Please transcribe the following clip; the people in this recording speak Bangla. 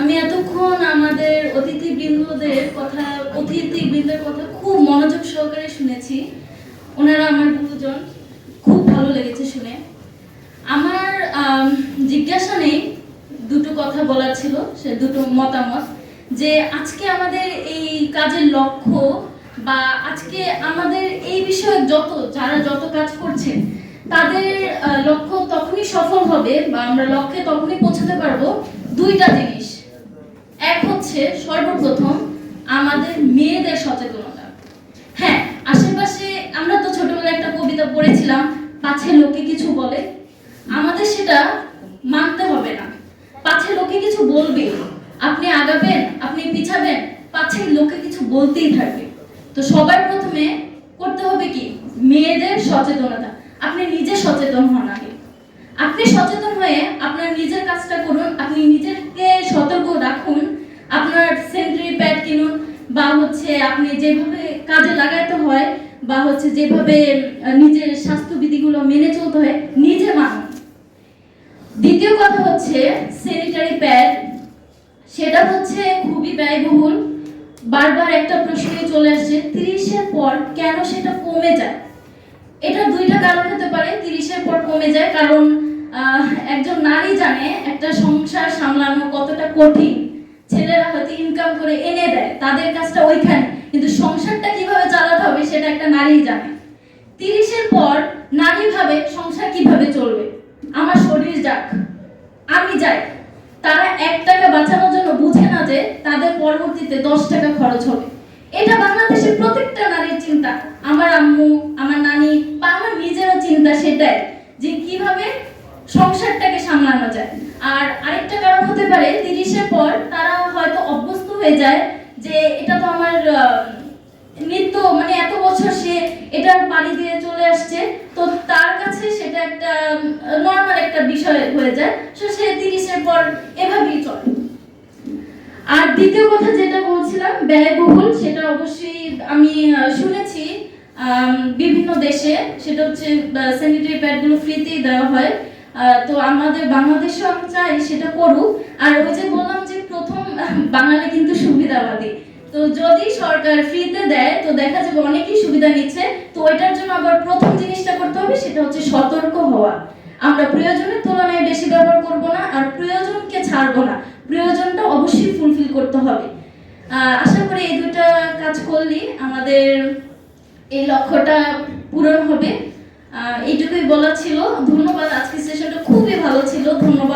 আমি এতক্ষণ আমাদের অতিথিবৃন্দদের কথা অতিথি অতিথিবৃন্দের কথা খুব মনোযোগ সহকারে শুনেছি। ওনারা আমার গুরুজন খুব ভালো লেগেছে শুনে। আমার আম, জিজ্ঞাসা নেই দুটো কথা বলার ছিল সে দুটো মতামত যে আজকে আমাদের এই কাজের লক্ষ্য বা আজকে আমাদের এই বিষয়ে যত যারা যত কাজ করছে তাদের লক্ষ্য তখনই সফল হবে বা আমরা লক্ষ্যে তখনই পৌঁছাতে পারব দুইটা জিনিস হচ্ছে সর্বপ্রথম আমাদের মেয়েদের সচেতনতা। হ্যাঁ আশেপাশে আমরা তো ছোটবেলায় একটা কবিতা পড়েছিলাম, পাছে লোকে কিছু বলে। আমাদের সেটা মানতে হবে না। পাছে লোকে কিছু বলবে, আপনি আগাবেন, আপনি পিছাবেন, পাছে লোকে কিছু বলতেই থাকবে। তো সবার প্রথমে করতে হবে কি? মেয়েদের সচেতনতা। আপনি নিজে সচেতন হন আগে। আপনি সচেতন হয়ে বা হচ্ছে আপনি যেভাবে কাজে লাগাইতে হয়, বা হচ্ছে যেভাবে নিজের স্বাস্থ্যবিধিগুলো মেনে চলতে হয়, নিজে মানুন দ্বিতীয় কথা হচ্ছে স্যানিটারি প্যাড সেটা হচ্ছে খুবই ব্যয়বহুল। বারবার একটা প্রশ্নই চলে আসছে তিরিশের পর কেন সেটা কমে যায়? এটা দুইটা কারণ হতে পারে, তিরিশের পর কমে যায়। কারণ একজন নারী জানে একটা সংসার সামলানো কতটা কঠিন। ছেলেরা হয়তো ইনকাম করে এনে দেয়, তাদের কাজটা ওইখানে। কিন্তু সংসারটা কীভাবে চালাতে হবে সেটা একটা নারী জানে। তিরিশের পর নারী ভাবে সংসার কীভাবে চলবে? আমার শরীর যাক, আমি যাই। তারা এক টাকা বাঁচানোর জন্য বুঝে না যে তাদের পরবর্তীতে দশ টাকা খরচ হবে। এটা বাংলাদেশের প্রত্যেকটা নারীর চিন্তা। আমার আম্মু, আমার নানি বা আমার নিজেরও চিন্তা সেটাই যে কীভাবে সংসারটাকে সামলানো যায়। আর আরেকটা কারণ হতে পারে, তিরিশের পর তারা হয়ে যায় যে এটা তো আমার নিত্য মানে এত বছর সে এটার পানি দিয়ে চলে আসছে, তো তার কাছে সেটা একটা নর্মাল একটা বিষয় হয়ে যায়। তো সে তিরিশের পর এভাবেই চলে। আর দ্বিতীয় কথা যেটা বলছিলাম, ব্যয়বহুল, সেটা অবশ্যই আমি শুনেছি বিভিন্ন দেশে। সেটা হচ্ছে স্যানিটারি প্যাডগুলো ফ্রিতেই দেওয়া হয়। তো আমাদের বাংলাদেশেও আমি চাই সেটা করুক। আর ওই যে বললাম প্রথম, বাঙালি কিন্তু সুবিধাবাদী। তো যদি সরকার ফ্রিতে দেয়, তো দেখা যাবে অনেকেই সুবিধা নিচ্ছে। তো ওইটার জন্য আবার প্রথম জিনিসটা করতে হবে, সেটা হচ্ছে সতর্ক হওয়া। আমরা প্রয়োজনের তুলনায় বেশি ব্যবহার করব না, আর প্রয়োজনকে ছাড়বো না। প্রয়োজনটা অবশ্যই ফুলফিল করতে হবে। আশা করি এই দুটা কাজ করলে। আমাদের এই লক্ষ্যটা পূরণ হবে। এইটুকুই বলা ছিল। ধন্যবাদ। আজকের সেশনটা খুবই ভালো ছিল। ধন্যবাদ।